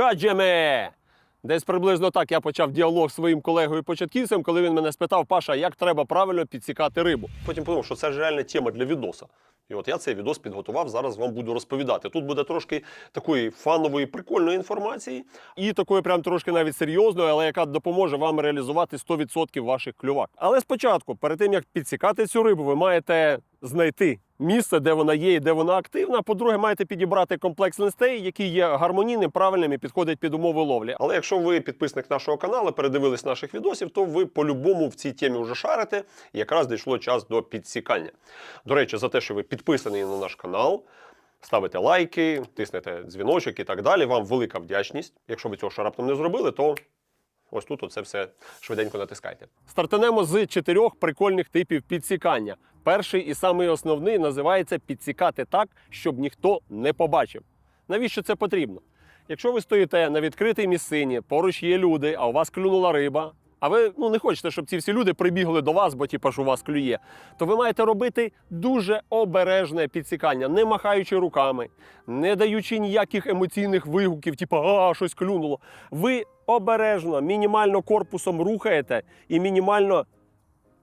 Хаджеме! Десь приблизно так я почав діалог з своїм колегою початківцем, коли він мене спитав, Паша, як треба правильно підсікати рибу. Потім подумав, що це ж реальна тема для відоса. І от я цей відос підготував, зараз вам буду розповідати. Тут буде трошки такої фанової, прикольної інформації, і такої прям трошки навіть серйозної, але яка допоможе вам реалізувати 100% ваших клювак. Але спочатку, перед тим як підсікати цю рибу, ви маєте знайти місце, де вона є і де вона активна. По-друге, маєте підібрати комплекс листей, які є гармонійним, правильним і підходять під умови ловлі. Але якщо ви підписник нашого каналу, передивились наших відосів, то ви по-любому в цій темі вже шарите. І якраз дійшло час до підсікання. До речі, за те, що ви підписані на наш канал. Ставите лайки, тиснете дзвіночок і так далі. Вам велика вдячність. Якщо ви цього ще раптом не зробили, то ось тут оце все швиденько натискайте. Стартанемо з чотирьох прикольних типів підсікання. Перший і самий основний називається підсікати так, щоб ніхто не побачив. Навіщо це потрібно? Якщо ви стоїте на відкритій місцині, поруч є люди, а у вас клюнула риба, а ви ну, не хочете, щоб ці всі люди прибігли до вас, бо типу, ж у вас клює, то ви маєте робити дуже обережне підсікання, не махаючи руками, не даючи ніяких емоційних вигуків, типу а, щось клюнуло. Ви обережно, мінімально корпусом рухаєте і мінімально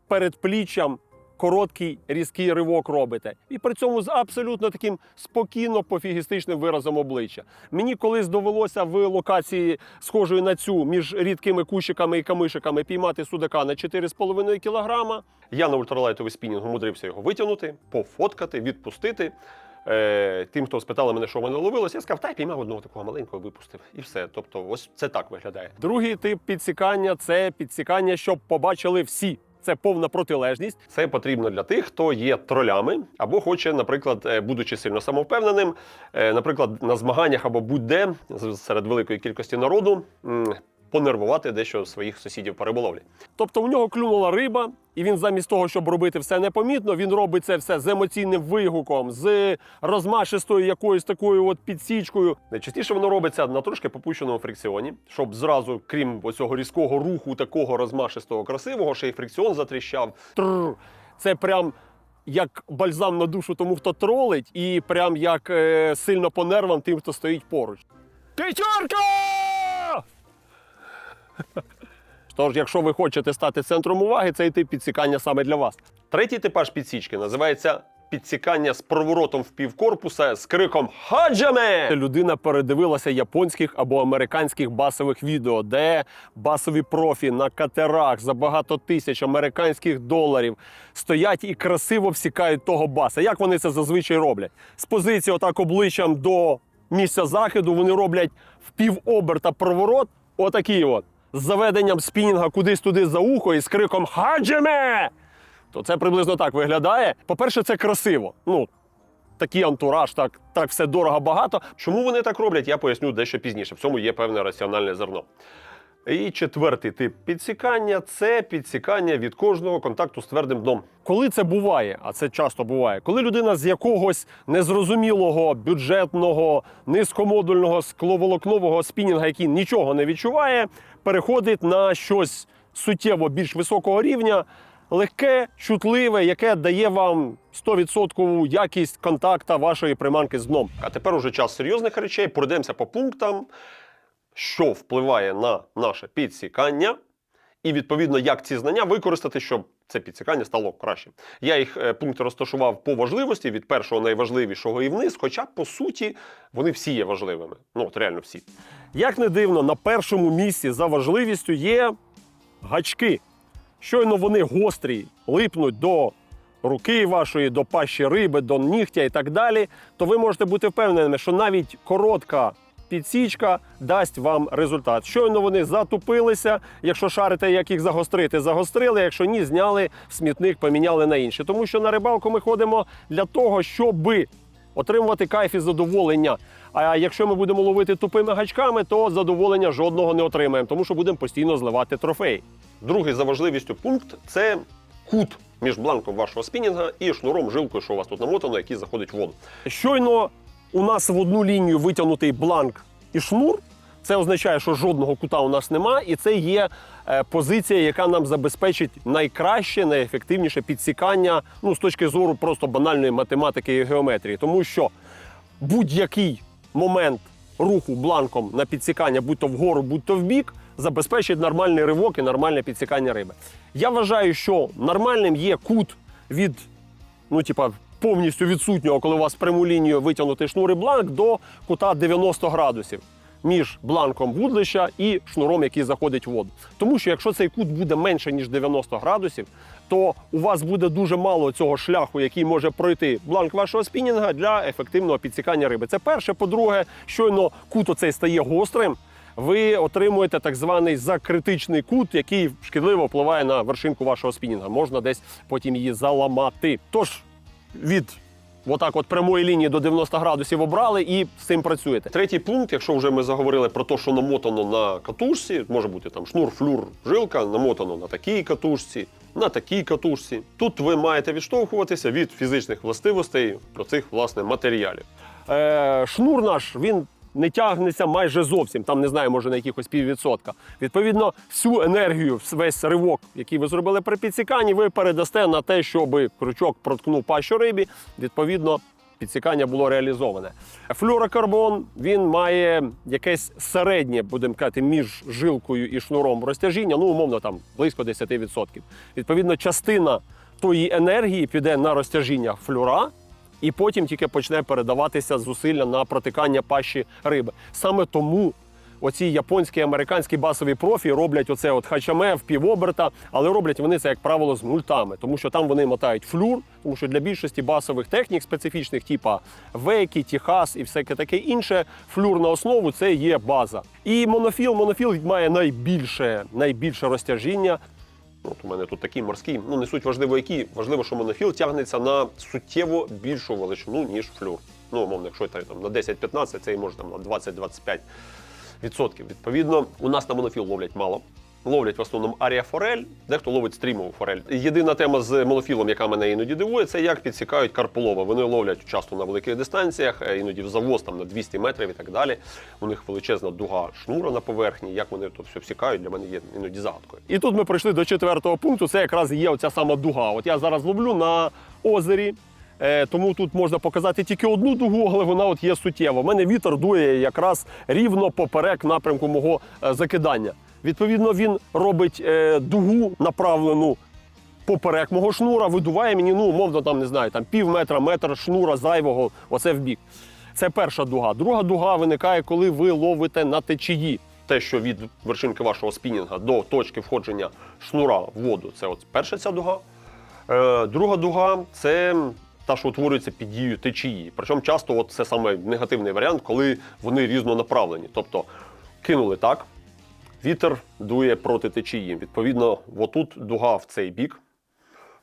перед пліччям короткий різкий ривок робите. І при цьому з абсолютно таким спокійно пофігістичним виразом обличчя. Мені колись довелося в локації, схожої на цю, між рідкими кущиками і камишиками, піймати судака на 4,5 кілограма. Я на ультралайтовий спінінг умудрився його витягнути, пофоткати, відпустити. Е, Тим, хто спитали мене, що в мене ловилося, я сказав, та й піймав одного такого маленького, випустив. І все. Тобто, ось це так виглядає. Другий тип підсікання це підсікання, щоб побачили всі. Це повна протилежність. Це потрібно для тих, хто є тролями, або хоче, наприклад, е, будучи сильно самовпевненим, е, наприклад, на змаганнях або будь-де серед великої кількості народу. Понервувати дещо своїх сусідів по риболовлі. Тобто у нього клюнула риба, і він замість того, щоб робити все непомітно, він робить це все з емоційним вигуком, з розмашистою якоюсь такою от підсічкою. Найчастіше воно робиться на трошки попущеному фрикціоні, щоб зразу, крім оцього різкого руху, такого розмашистого, красивого, ще й фрикціон затріщав. Тррр. Це прям. Як бальзам на душу тому, хто тролить, і прям як е, сильно по нервам тим, хто стоїть поруч. П'ятерка! Тож, якщо ви хочете стати центром уваги, цей тип підсікання саме для вас. Третій типаж підсічки називається підсікання з проворотом в півкорпуса з криком Хаджаме! Людина передивилася японських або американських басових відео, де басові профі на катерах за багато тисяч американських доларів стоять і красиво всікають того баса. Як вони це зазвичай роблять? З позиції отак обличчям до місця захиду вони роблять в півоберта проворот, отакий от з заведенням спінінга кудись туди за ухо і з криком Хаджеме! То це приблизно так виглядає. По-перше, це красиво. Ну, такий антураж, так, так все дорого багато. Чому вони так роблять, я поясню дещо пізніше. В цьому є певне раціональне зерно. І четвертий тип підсікання це підсікання від кожного контакту з твердим дном. Коли це буває, а це часто буває, коли людина з якогось незрозумілого, бюджетного, низькомодульного, скловолокнового спінінга, який нічого не відчуває, переходить на щось суттєво більш високого рівня, легке, чутливе, яке дає вам 100% якість контакта вашої приманки з дном. А тепер уже час серйозних речей. Пройдемося по пунктам що впливає на наше підсікання, і відповідно, як ці знання використати, щоб це підсікання стало краще. Я їх е, пункти розташував по важливості від першого найважливішого і вниз, хоча по суті вони всі є важливими. Ну от реально всі. Як не дивно, на першому місці за важливістю є гачки. Щойно вони гострі, липнуть до руки вашої, до пащі риби, до нігтя і так далі, то ви можете бути впевненими, що навіть коротка підсічка дасть вам результат. Щойно вони затупилися. Якщо шарите, як їх загострити, загострили. Якщо ні, зняли смітник, поміняли на інше. Тому що на рибалку ми ходимо для того, щоби отримувати кайф і задоволення. А якщо ми будемо ловити тупими гачками, то задоволення жодного не отримаємо, тому що будемо постійно зливати трофей. Другий за важливістю пункт це кут між бланком вашого спінінга і шнуром жилкою, що у вас тут намотано, який заходить в воду. Щойно у нас в одну лінію витягнутий бланк і шнур. Це означає, що жодного кута у нас нема, і це є е, позиція, яка нам забезпечить найкраще, найефективніше підсікання ну, з точки зору просто банальної математики і геометрії. Тому що будь-який момент руху бланком на підсікання, будь то вгору, будь то вбік, забезпечить нормальний ривок і нормальне підсікання риби. Я вважаю, що нормальним є кут від, ну, типа, повністю відсутнього, коли у вас пряму лінію витягнутий шнур і бланк, до кута 90 градусів між бланком вудлища і шнуром, який заходить в воду. Тому що якщо цей кут буде менше, ніж 90 градусів, то у вас буде дуже мало цього шляху, який може пройти бланк вашого спінінга для ефективного підсікання риби. Це перше. По-друге, щойно кут оцей стає гострим. Ви отримуєте так званий закритичний кут, який шкідливо впливає на вершинку вашого спінінга. Можна десь потім її заламати. Тож від отак от прямої лінії до 90 градусів обрали і з цим працюєте. Третій пункт, якщо вже ми заговорили про те, що намотано на катушці, може бути там шнур, флюр, жилка, намотано на такій катушці, на такій катушці. Тут ви маєте відштовхуватися від фізичних властивостей про цих власне матеріалів. Е, шнур наш він. Не тягнеться майже зовсім, там не знаю, може на якихось піввідсотка. Відповідно, всю енергію, весь ривок, який ви зробили при підсіканні, ви передасте на те, щоб крючок проткнув пащу рибі. Відповідно, підсікання було реалізоване. Флюрокарбон він має якесь середнє, будемо казати, між жилкою і шнуром розтяжіння, ну умовно там близько 10%. Відповідно, частина тої енергії піде на розтяжіння флюра. І потім тільки почне передаватися зусилля на протикання пащі риби. Саме тому оці японські американські басові профі роблять оце от хачаме в півоберта, але роблять вони це, як правило, з мультами, тому що там вони мотають флюр, тому що для більшості басових технік специфічних, типа вейки, тіхас і всяке таке інше, флюр на основу це є база. І монофіл, монофіл має найбільше, найбільше розтяжіння. От у мене тут такий морський, ну не суть важливо, який. Важливо, що монофіл тягнеться на суттєво більшу величину, ніж флюр. Ну, умовно, якщо там на 10-15, це і може там на 20-25%. Відповідно, у нас на монофіл ловлять мало. Ловлять в основному аріафорель, дехто ловить стрімову форель. Єдина тема з монофілом, яка мене іноді дивує, це як підсікають карполова. Вони ловлять часто на великих дистанціях, е, іноді в завоз там на 200 метрів і так далі. У них величезна дуга шнура на поверхні. Як вони то все всікають, для мене є іноді загадкою. І тут ми прийшли до четвертого пункту. Це якраз є оця сама дуга. От я зараз ловлю на озері. Е, Тому тут можна показати тільки одну дугу, але вона от є суттєва. У мене вітер дує якраз рівно поперек напрямку мого е, закидання. Відповідно, він робить е, дугу направлену поперек мого шнура, видуває мені, ну, умовно, там, не знаю, там пів метра, метр шнура зайвого, оце в бік. Це перша дуга. Друга дуга виникає, коли ви ловите на течії. Те, що від вершинки вашого спінінга до точки входження шнура в воду, це от перша ця дуга. Е, друга дуга це та, що утворюється під дією течії. Причому часто от це саме негативний варіант, коли вони різнонаправлені. Тобто кинули так, вітер дує проти течії. Відповідно, отут дуга в цей бік,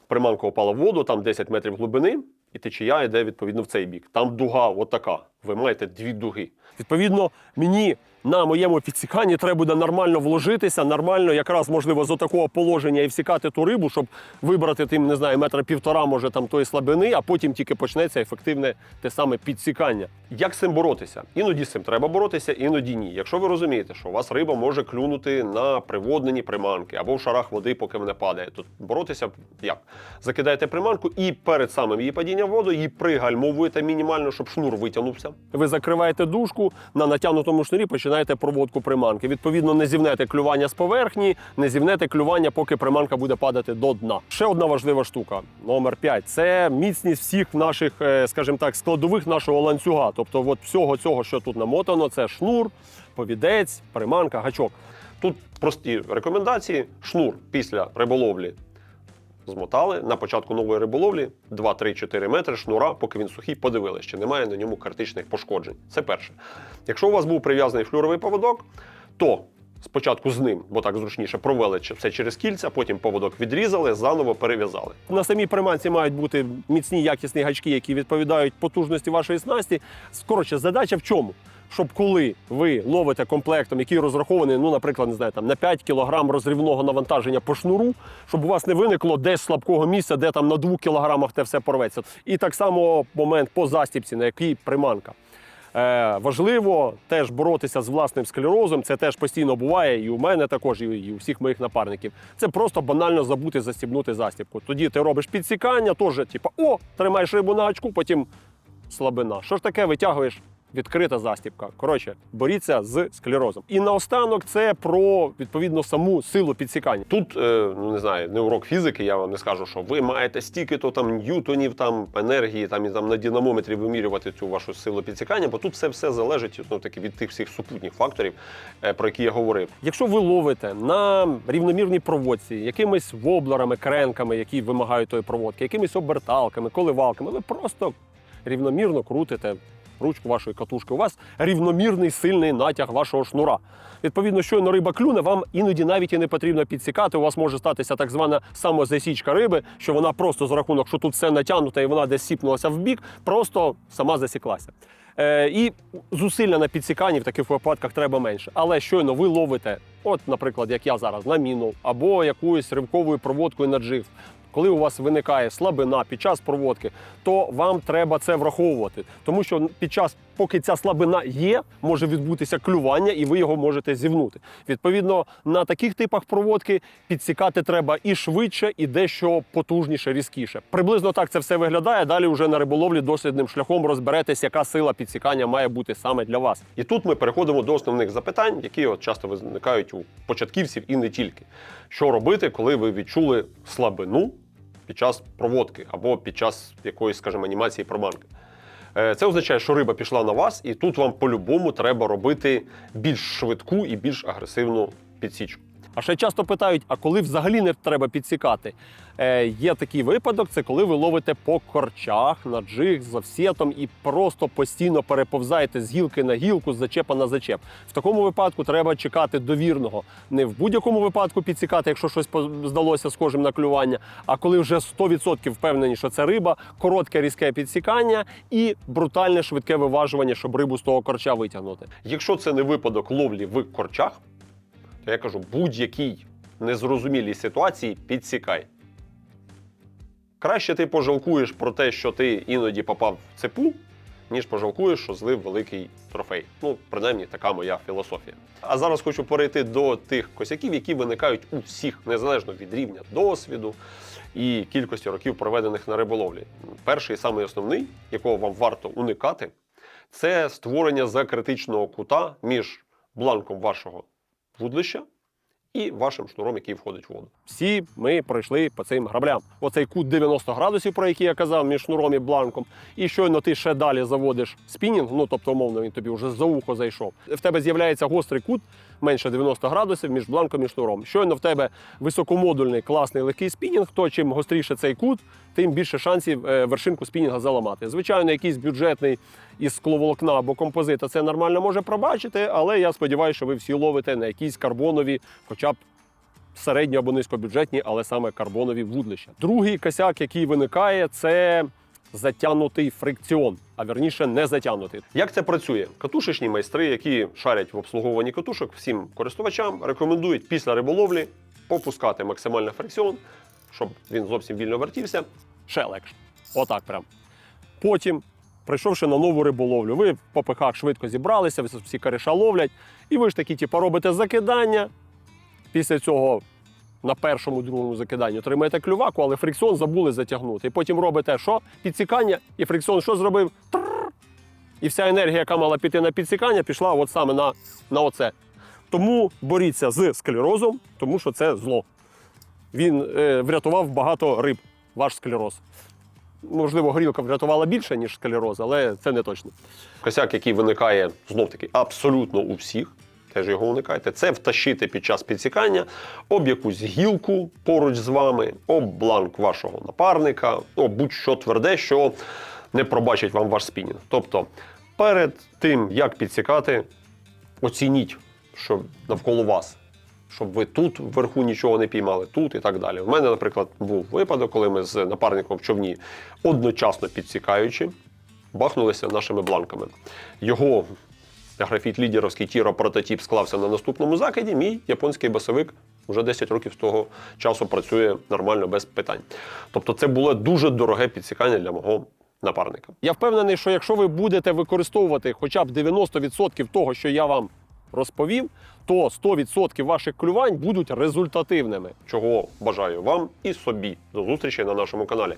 приманка опала в воду, там 10 метрів глибини, і течія йде відповідно в цей бік. Там дуга отака. Ви маєте дві дуги. Відповідно, мені на моєму підсіканні треба буде нормально вложитися, нормально, якраз можливо, з такого положення і всікати ту рибу, щоб вибрати тим, не знаю, метра півтора, може там тої слабини, а потім тільки почнеться ефективне те саме підсікання. Як з цим боротися? Іноді з цим треба боротися, іноді ні. Якщо ви розумієте, що у вас риба може клюнути на приводнені приманки або в шарах води, поки вона падає, то боротися як? Закидаєте приманку і перед самим її падінням воду її пригальмовуєте мінімально, щоб шнур витягнувся. Ви закриваєте дужку, на натягнутому шнурі починаєте проводку приманки. Відповідно, не зівнете клювання з поверхні, не зівнете клювання, поки приманка буде падати до дна. Ще одна важлива штука, номер 5 це міцність всіх наших, е, скажімо так, складових нашого ланцюга. Тобто, от всього цього, що тут намотано, це шнур, повідець, приманка, гачок. Тут прості рекомендації: шнур після риболовлі змотали на початку нової риболовлі 2-3-4 метри шнура, поки він сухий, подивилися, чи немає на ньому критичних пошкоджень. Це перше. Якщо у вас був прив'язаний флюровий поводок, то спочатку з ним, бо так зручніше, провели все через кільця, потім поводок відрізали, заново перев'язали. На самій приманці мають бути міцні якісні гачки, які відповідають потужності вашої снасті. Коротше, задача в чому? Щоб коли ви ловите комплектом, який розрахований, ну, наприклад, не знаю, там на 5 кг розривного навантаження по шнуру, щоб у вас не виникло десь слабкого місця, де там на 2 кг те все порветься. І так само момент по застіпці, на якій приманка. Е, важливо теж боротися з власним склерозом. Це теж постійно буває, і у мене також, і, у всіх моїх напарників. Це просто банально забути застібнути застібку. Тоді ти робиш підсікання, теж, типу, о, тримаєш рибу на гачку, потім слабина. Що ж таке, витягуєш відкрита застібка. Коротше, боріться з склерозом. І наостанок це про відповідно саму силу підсікання. Тут е, ну не знаю, не урок фізики. Я вам не скажу, що ви маєте стільки то там ньютонів, там енергії, там і там на динамометрі вимірювати цю вашу силу підсікання, бо тут все все залежить ну, таки від тих всіх супутніх факторів, е, про які я говорив. Якщо ви ловите на рівномірній проводці, якимись воблерами, кренками, які вимагають тої проводки, якимись оберталками, коливалками, ви просто рівномірно крутите ручку вашої катушки. У вас рівномірний сильний натяг вашого шнура. Відповідно, щойно риба клюне, вам іноді навіть і не потрібно підсікати. У вас може статися так звана самозасічка риби, що вона просто за рахунок, що тут все натягнуте і вона десь сіпнулася в бік, просто сама засіклася. Е, і зусилля на підсіканні в таких випадках треба менше. Але щойно ви ловите, от, наприклад, як я зараз, на міну або якоюсь ривковою проводкою на джиг. Коли у вас виникає слабина під час проводки, то вам треба це враховувати, тому що під час, поки ця слабина є, може відбутися клювання, і ви його можете зівнути. Відповідно, на таких типах проводки підсікати треба і швидше, і дещо потужніше, різкіше. Приблизно так це все виглядає. Далі вже на риболовлі дослідним шляхом розберетесь, яка сила підсікання має бути саме для вас. І тут ми переходимо до основних запитань, які от часто виникають у початківців і не тільки. Що робити, коли ви відчули слабину? Під час проводки або під час якоїсь, скажімо, анімації проманки. Е, Це означає, що риба пішла на вас, і тут вам по-любому треба робити більш швидку і більш агресивну підсічку. А ще часто питають: а коли взагалі не треба підсікати? Е, є такий випадок, це коли ви ловите по корчах на джиг з офсетом і просто постійно переповзаєте з гілки на гілку, з зачепа на зачеп. В такому випадку треба чекати довірного. Не в будь-якому випадку підсікати, якщо щось здалося схожим на клювання, а коли вже 100% впевнені, що це риба, коротке різке підсікання і брутальне швидке виважування, щоб рибу з того корча витягнути. Якщо це не випадок ловлі в корчах, я кажу, будь-якій незрозумілій ситуації підсікай. Краще ти пожалкуєш про те, що ти іноді попав в цепу, ніж пожалкуєш, що злив великий трофей. Ну, принаймні, така моя філософія. А зараз хочу перейти до тих косяків, які виникають у всіх, незалежно від рівня досвіду і кількості років, проведених на риболовлі. Перший і самий основний, якого вам варто уникати, це створення закритичного кута між бланком вашого вудлища і вашим шнуром, який входить в воду. Всі ми пройшли по цим граблям. Оцей кут 90 градусів, про який я казав, між шнуром і бланком. І щойно ти ще далі заводиш спінінг, ну тобто, умовно, він тобі вже за ухо зайшов. В тебе з'являється гострий кут менше 90 градусів між бланком і шнуром. Щойно в тебе високомодульний класний легкий спінінг, то чим гостріше цей кут, тим більше шансів е, вершинку спінінга заламати. Звичайно, якийсь бюджетний із скловолокна або композита це нормально може пробачити, але я сподіваюся, що ви всі ловите на якісь карбонові, хоча б середньо або низькобюджетні, але саме карбонові вудлища. Другий косяк, який виникає, це затягнутий фрикціон, а верніше не затягнутий. Як це працює? Катушечні майстри, які шарять в обслуговуванні катушок, всім користувачам рекомендують після риболовлі попускати максимально фрикціон, щоб він зовсім вільно вертівся. Ще легше. Отак прям. Потім, прийшовши на нову риболовлю, ви по пихах швидко зібралися, ви всі коріша ловлять, і ви ж такі, типу, робите закидання. Після цього на першому, другому закиданні отримаєте клюваку, але фрикціон забули затягнути. І потім робите що? Підсікання, і фрикціон що зробив? І вся енергія, яка мала піти на підсікання, пішла от саме на, на оце. Тому боріться з склерозом, тому що це зло. Він е, врятував багато риб, ваш склероз. Можливо, горілка врятувала більше, ніж склероз, але це не точно. Косяк, який виникає знов таки абсолютно у всіх, теж його уникайте, це втащити під час підсікання об якусь гілку поруч з вами, об бланк вашого напарника, об будь-що тверде, що не пробачить вам ваш спінінг. Тобто, перед тим, як підсікати, оцініть, що навколо вас. Щоб ви тут вверху нічого не піймали, тут і так далі. У мене, наприклад, був випадок, коли ми з напарником в човні одночасно підсікаючи, бахнулися нашими бланками. Його графіт лідеровський тіро прототип склався на наступному закиді. Мій японський басовик вже 10 років з того часу працює нормально без питань. Тобто, це було дуже дороге підсікання для мого напарника. Я впевнений, що якщо ви будете використовувати хоча б 90% того, що я вам розповів, то 100% ваших клювань будуть результативними. Чого бажаю вам і собі. До зустрічі на нашому каналі.